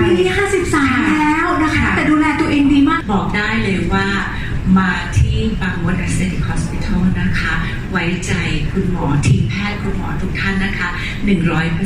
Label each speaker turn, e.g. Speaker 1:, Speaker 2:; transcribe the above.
Speaker 1: ปีนี้53 แล้วนะคะ แต่ดูแลตัวเองดีมาก
Speaker 2: บอกได้เลยว่ามาที่บางมด Aesthetic Hospital นะคะ ไว้ใจคุณหมอทีมแพทย์คุณหมอทุกท่านนะคะ100%